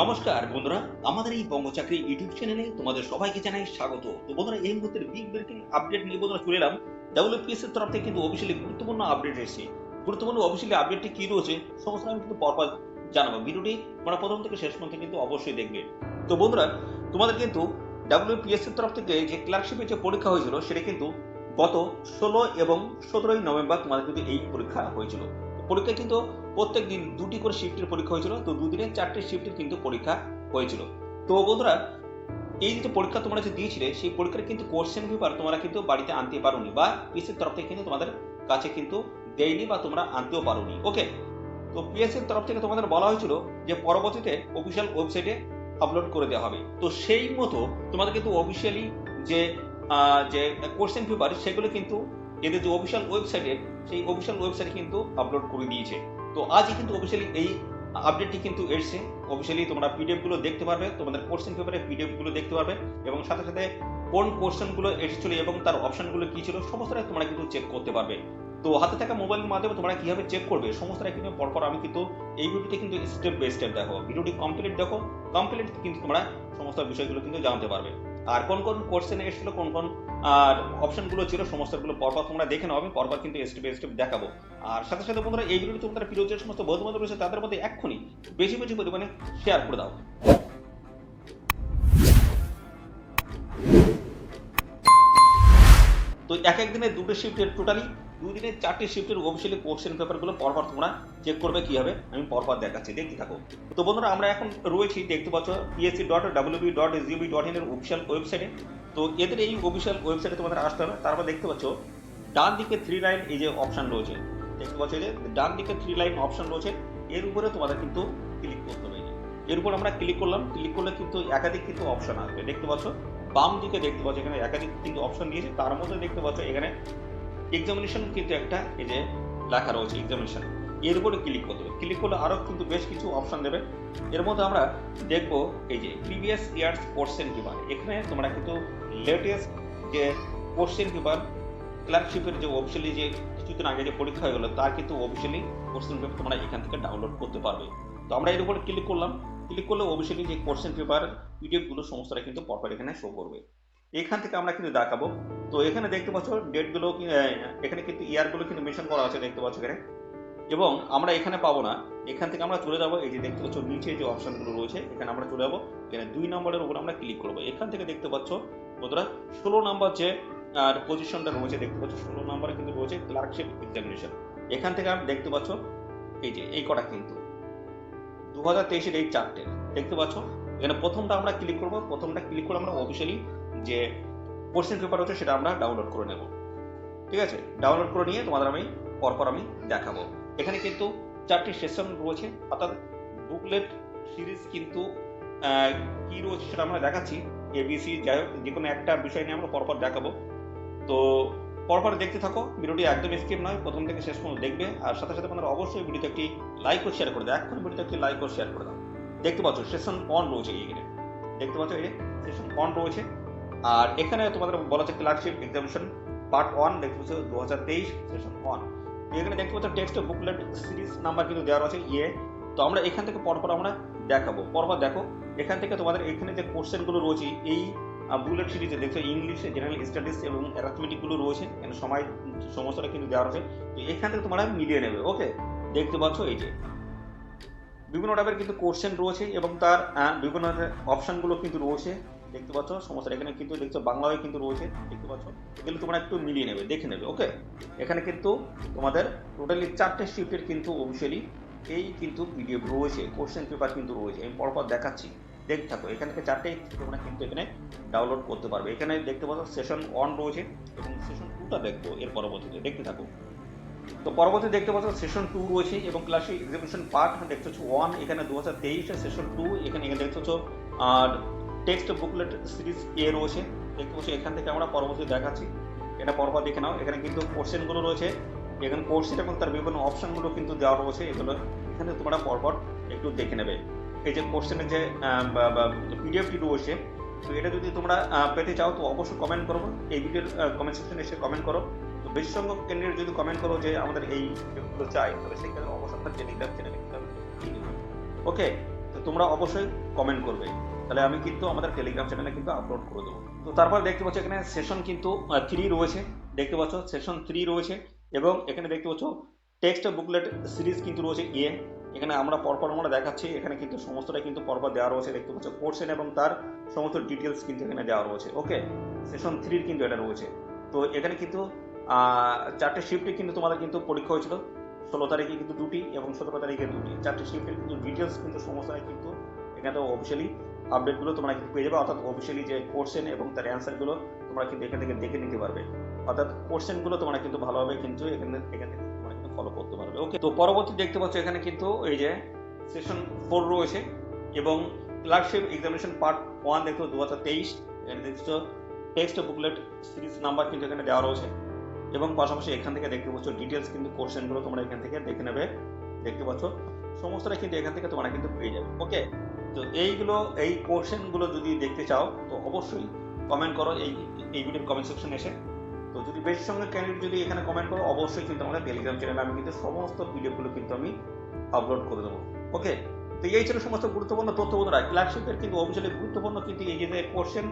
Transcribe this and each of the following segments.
নমস্কার বন্ধুরা, আমাদের এই বঙ্গ চাকরি ইউটিউব চ্যানেলে তোমাদের সবাইকে জানাই স্বাগত। তো বন্ধুরা, এই মুহূর্তের বিগ ব্রেকিং আপডেট নিয়ে বন্ধুরা চলে এলাম। ডাব্লিউপিএস এর তরফ থেকে কিন্তু অফিসিয়ালি গুরুত্বপূর্ণ আপডেট এসেছে। গুরুত্বপূর্ণ অফিসিয়ালি আপডেটটি কি রয়েছে, সমস্ত আমি কিন্তু পরপর জানাব। ভিডিওটি তোমরা প্রথম থেকে শেষ পর্যন্ত কিন্তু অবশ্যই দেখবে। তো বন্ধুরা, তোমাদের কিন্তু ডাব্লিউপিএস এর তরফ থেকে যে ক্লার্কশিপের যে পরীক্ষা হয়েছিল, সেটা কিন্তু গত ষোলো এবং সতেরোই নভেম্বর তোমাদের কিন্তু এই পরীক্ষা হয়েছিল। পরীক্ষা কিন্তু প্রত্যেক দিন দুটি করে শিফটের পরীক্ষা হয়েছিল। তো দুদিনে চারটে শিফটের কিন্তু পরীক্ষা হয়েছিল। তো বন্ধুরা, এই যে পরীক্ষা তোমরা যে দিয়েছিলে, সেই পরীক্ষার কিন্তু কোশ্চেন পেপার তোমরা কিন্তু বাড়িতে আনতে পারোনি বা পিএসসির তরফ থেকে কিন্তু তোমাদের কাছে কিন্তু দেয়নি বা তোমরা আনতেও পারোনি। ওকে তো পিএসসির তরফ থেকে তোমাদের বলা হয়েছিল যে পরবর্তীতে অফিসিয়াল ওয়েবসাইটে আপলোড করে দেওয়া হবে। তো সেই মতো তোমাদের কিন্তু অফিসিয়ালি যে যে কোশ্চেন পেপার সেগুলো কিন্তু এদের যে অফিসিয়াল ওয়েবসাইটে সেই অফিসিয়াল ওয়েবসাইটে কিন্তু আপলোড করে দিয়েছে। তো আজই কিন্তু অফিসিয়ালি এই আপডেটটি কিন্তু এসছে। অফিসিয়ালি তোমরা পিডিএফগুলো দেখতে পারবে, তোমাদের কোশ্চেন পেপারে পিডিএফগুলো দেখতে পারবে এবং সাথে সাথে কোন কোশ্চেনগুলো এসেছিল এবং তার অপশনগুলো কি ছিল, সমস্তটাই তোমরা কিন্তু চেক করতে পারবে। তো হাতে থাকা মোবাইলের মাধ্যমে তোমরা কীভাবে চেক করবে সমস্তটা কিন্তু পরপর আমি কিন্তু এই ভিডিওতে কিন্তু স্টেপ বাই স্টেপ দেখো। ভিডিওটি কমপ্লিট দেখো কমপ্লিট কিন্তু তোমরা সমস্ত বিষয়গুলো কিন্তু জানতে পারবে। আর কোন কোন কোশ্চেন এসেছিল, কোন কোন, আর অপশনগুলো ছিল, সমস্তগুলো পরপর তোমরা দেখে নাও, আমি পরপর কিন্তু স্টেপ বাই স্টেপ দেখাবো। আর সাথে সাথে বন্ধুরা, এই ভিডিওটি তোমাদের প্রিয় যে সমস্ত বন্ধু বান্ধব রয়েছে, তাদের মধ্যে এক্ষুনি বেশি বেশি পরিমাণে শেয়ার করে দাও। তো এক এক দিনে দুটো শিফটের টোটালি দুই দিনে চারটে শিফটের অফিসিয়ালি কোশ্চেন পেপারগুলো পরপর তোমরা চেক করবে কি হবে, আমি পরপর দেখাচ্ছি, দেখতে থাকো। তো বন্ধুরা, আমরা এখন রয়েছি, দেখতে পাচ্ছ PSC dot WB dot GOB dot in এর অফিসিয়াল ওয়েবসাইটে তো এদের এই অফিসিয়াল ওয়েবসাইটে তোমাদের আসতে হবে। তারপর দেখতে পাচ্ছ, ডান দিকে থ্রি লাইন এই যে অপশন রয়েছে, দেখতে পাচ্ছ যে, ডান দিকে থ্রি লাইন অপশন রয়েছে, এর উপরে তোমাদের কিন্তু ক্লিক করতে হবে। এর উপর আমরা ক্লিক করলাম ক্লিক করলে কিন্তু একাধিক কিন্তু অপশন আসবে। দেখতে পাচ্ছ, বাম দিকে দেখতে পাচ্ছ, এখানে একাধিক কিন্তু অপশন দিয়েছে, তার মধ্যে দেখতে পাচ্ছ, এখানে এক্সামিনেশন কিন্তু একটা এই যে লেখা রয়েছে এক্সামিনেশন এর উপরে ক্লিক করতে হবে। ক্লিক করলে আরও কিন্তু বেশ কিছু অপশন দেবে। এর মধ্যে আমরা দেখব এই যে প্রিভিয়াস ইয়ার্স কোশ্চেন পেপার এখানে তোমরা কিন্তু লেটেস্ট যে কোশ্চেন পেপার ক্লার্কশিপের যে অফিসিয়ালি যে কিছুদিন আগে যে পরীক্ষা হয়ে গেলো তার কিন্তু অফিসিয়ালি কোশ্চেন পেপার তোমরা এখান থেকে ডাউনলোড করতে পারবে। তো আমরা এর উপরে ক্লিক করলাম। ক্লিক করলে অফিসিয়ালি যে কোশ্চেন পেপার পিডিএফগুলো সমস্তটা কিন্তু পরপর এখানে শো করবে। এখান থেকে আমরা কিন্তু দেখাবো। তো এখানে দেখতে পাচ্ছ ডেটগুলো কি- আহ, এখানে কিন্তু ইয়ারগুলো কিন্তু মেনশন করা আছে দেখতে পাচ্ছ এখানে। এবং আমরা এখানে পাবো না। এখান থেকে আমরা চলে যাব এই যে দেখতে পাচ্ছ নিচে যে অপশনগুলো রয়েছে এখানে আমরা চলে যাব। এখানে দুই নম্বরের উপর আমরা ক্লিক করব। এখান থেকে দেখতে পাচ্ছ বন্ধুরা ষোলো নম্বর যে আর পজিশনটা রয়েছে দেখতে পাচ্ছ ষোলো নম্বরে কিন্তু রয়েছে ক্লার্কশিপ এক্সামিনেশন এখান থেকে আমি দেখতে পাচ্ছ এই যে এই কটা কিন্তু। দু হাজার তেইশের এই চারটে দেখতে পাচ্ছ? এখানে প্রথমটা আমরা ক্লিক করব প্রথমটা ক্লিক করে আমরা অফিসিয়ালি যে কোশ্চেন পেপার হচ্ছে সেটা আমরা ডাউনলোড করে নেব। ঠিক আছে? ডাউনলোড করে নিয়ে তোমাদের আমি পরপর আমি দেখাবো। এখানে কিন্তু চারটি সেশন রয়েছে। অর্থাৎ বুকলেট সিরিজ কিন্তু কি রয়েছে সেটা আমরা দেখাচ্ছি। এবিসি যাই হোক যে কোনো একটা বিষয় নিয়ে আমরা পরপর দেখাবো। তো পরপর দেখতে থাকো। ভিডিওটি একদম স্কিপ নয়। প্রথম থেকে শেষ পর্যন্ত দেখবে। আর সাথে সাথে আপনারা অবশ্যই ভিডিওতে একটি লাইক ও শেয়ার করে দাও। এখন ভিডিওতে একটি লাইক ও শেয়ার করে দাও। দেখতে পাচ্ছ সেশন অন রয়েছে এখানে। দেখতে পাচ্ছ, এই সেশন অন রয়েছে। আর এখানে তোমাদের বলা হচ্ছে ক্লার্কশিপ এক্সামিনেশন পার্ট ওয়ান দেখতে পাচ্ছ দু হাজার তেইশ সেশন ওয়ান এখানে দেখতে পাচ্ছ টেক্সট বুকলেট সিরিজ নাম্বার কিন্তু দেওয়া আছে ইয়ে। তো আমরা এখান থেকে পরপর আমরা দেখাবো। পরপর দেখো, এখান থেকে তোমাদের এখানে যে কোশ্চেনগুলো রয়েছে, এই বুলেট সিরিজে দেখছ ইংলিশে জেনারেল স্টাডিজ এবং অ্যারাথমেটিকগুলো রয়েছে, এখানে সময়, সমস্তটা কিন্তু দেওয়া রয়েছে। তো এখান থেকে তোমরা মিলিয়ে নেবে ওকে দেখতে পাচ্ছ এই যে। বিভিন্ন টাইপের কিন্তু কোশ্চেন রয়েছে এবং তার বিভিন্ন অপশনগুলো কিন্তু রয়েছে। দেখতে পাচ্ছ সমস্ত এখানে কিন্তু দেখছ, বাংলায় কিন্তু রয়েছে, দেখতে পাচ্ছ। এগুলো তোমরা একটু মিলিয়ে নেবে, দেখে নেবে ওকে এখানে কিন্তু তোমাদের টোটালি চারটে শিফটের কিন্তু অফিসিয়ালি এই কিন্তু পিডিএফ রয়েছে কোশ্চেন পেপার কিন্তু রয়েছে, আমি পরপর দেখাচ্ছি। দেখতে থাকো, এখান চারটে তোমরা কিন্তু এখানে ডাউনলোড করতে পারবে। এখানে দেখতে পাচ্ছ সেশন ওয়ান রয়েছে এবং সেশন টুটা দেখব এর পরবর্তীতে, দেখতে থাকো। তো পরবর্তী দেখতে পাচ্ছ সেশন টু রয়েছে এবং ক্লাসে এক্সিবিশন পার্ট দেখতে পাচ্ছ ওয়ান এখানে দু হাজার তেইশে সেশন টু এখানে এখানে দেখতে পাচ্ছ, আর টেক্সট বুকলেট সিরিজ এ রয়েছে। দেখতে পাচ্ছ, এখান থেকে আমরা পরবর্তী দেখাচ্ছি। এটা পরপর দেখে নাও। এখানে কিন্তু কোশ্চেনগুলো রয়েছে। এখানে কোর্সের এবং তার বিভিন্ন অপশনগুলো কিন্তু দেওয়া রয়েছে। এগুলো এখানে তোমরা পরপর একটু দেখে নেবে। এই যে কোশ্চেনের যে পিডিএফটি রয়েছে, তো এটা যদি তোমরা পেতে চাও, তো অবশ্যই কমেন্ট করো। এই ভিডিওর কমেন্ট সেকশনে এসে কমেন্ট করো। তো বেশি সংখ্যক ক্যান্ডিডেট যদি কমেন্ট করো যে আমাদের এই ভিডিওগুলো চাই তবে সেই ক্ষেত্রে অবশ্যই দিয়ে দেবো ওকে তো তোমরা অবশ্যই কমেন্ট করবে। তাহলে আমি কিন্তু আমাদের টেলিগ্রাম চ্যানেলে কিন্তু আপলোড করে দেবো। তো তারপর দেখতে পাচ্ছ এখানে সেশন কিন্তু থ্রি রয়েছে। দেখতে পাচ্ছ সেশন থ্রি রয়েছে এবং এখানে দেখতে পাচ্ছ টেক্সট বুকলেট সিরিজ কিন্তু রয়েছে এ এখানে আমরা পরপর আমরা দেখাচ্ছি, এখানে কিন্তু সমস্তটাই কিন্তু পরপর দেওয়া রয়েছে। দেখতে পাচ্ছ কোর্সেন এবং তার সমস্ত ডিটেলস কিন্তু এখানে দেওয়া রয়েছে। ওকে সেশন থ্রির কিন্তু এটা রয়েছে। তো এখানে কিন্তু চারটে শিফটে কিন্তু তোমাদের কিন্তু পরীক্ষা হয়েছিল। ষোলো তারিখে কিন্তু দুটি এবং সতেরো তারিখে দুটি। চারটে শিফটের কিন্তু ডিটেলস কিন্তু সমস্তটাই কিন্তু এখানে তো অফিসিয়ালি আপডেটগুলো তোমরা কিন্তু পেয়ে যাবে। অর্থাৎ অফিসিয়ালি যে কোর্সেন এবং তার অ্যান্সারগুলো তোমরা কিন্তু এখান থেকে দেখে নিতে পারবে। অর্থাৎ কোর্সেনগুলো তোমরা কিন্তু ভালোভাবে কিন্তু এখানে থেকে তোমরা কিন্তু ফলো করতে পারবে। ওকে তো পরবর্তী দেখতে পাচ্ছ এখানে কিন্তু এই যে সেশন ফোর রয়েছে এবং ক্লার্কশিপ এক্সামিনেশন পার্ট ওয়ান দেখো দু হাজার তেইশ। এখানে দেখছ টেক্সট বুকলেট সিরিজ নাম্বার কিন্তু এখানে দেওয়া রয়েছে এবং পাশাপাশি এখান থেকে দেখতে পাচ্ছ ডিটেলস কিন্তু কোশ্চেনগুলো তোমরা এখান থেকে দেখে নেবে। দেখতে পাচ্ছ, সমস্তটা কিন্তু এখান থেকে তোমরা কিন্তু পেয়ে যাবে। ওকে তো এইগুলো, এই কোশ্চেনগুলো যদি দেখতে চাও, তো অবশ্যই কমেন্ট করো এই এই ভিডিওর কমেন্ট সেকশন এসে। তো যদি বেশি সঙ্গে ক্যান্ডিডেট যদি এখানে কমেন্ট করো, অবশ্যই কিন্তু আমাদের টেলিগ্রাম চ্যানেলে আমি কিন্তু সমস্ত ভিডিওগুলো কিন্তু আমি আপলোড করে দেবো। ওকে তো এই ছিল সমস্ত গুরুত্বপূর্ণ তথ্য বন্ধুরা। ক্লাসশিপের কিন্তু অফিসিয়ালি গুরুত্বপূর্ণ কিন্তু এই যে কোশ্চেন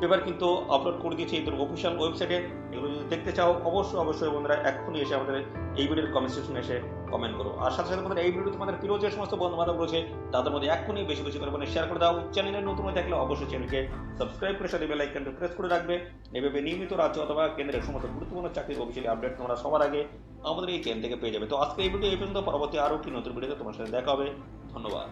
পেপার কিন্তু আপলোড করে দিয়েছে এদের অফিসিয়াল ওয়েবসাইটে এগুলো যদি দেখতে চাও, অবশ্যই অবশ্যই বন্ধুরা এক্ষুনি এসে আমাদের এই ভিডিওর কমেন্ট সেকশনে এসে কমেন্ট করো। আর সাথে সাথে এই ভিডিও তোমাদের প্রিয় যে সমস্ত বন্ধু বান্ধব রয়েছে, তাদের মধ্যে এক্ষুনি বেশি বেশি করে শেয়ার করে দাও। চ্যানেলে নতুন হয়ে থাকলে অবশ্যই চ্যানেলকে সাবস্ক্রাইব করে সাথে বেল আইকনটা প্রেস করে রাখবে। এভাবে নিয়মিত রাজ্য অথবা কেন্দ্রের সমস্ত গুরুত্বপূর্ণ চাকরির অফিসিয়ালি আপডেট তোমরা সবার আগে আমাদের এই চ্যানেল থেকে পেয়ে যাবে। তো আজকে এই ভিডিও এই পর্যন্ত, পরবর্তী আরও কি নতুন ভিডিওতে তোমার সাথে দেখা হবে। ধন্যবাদ।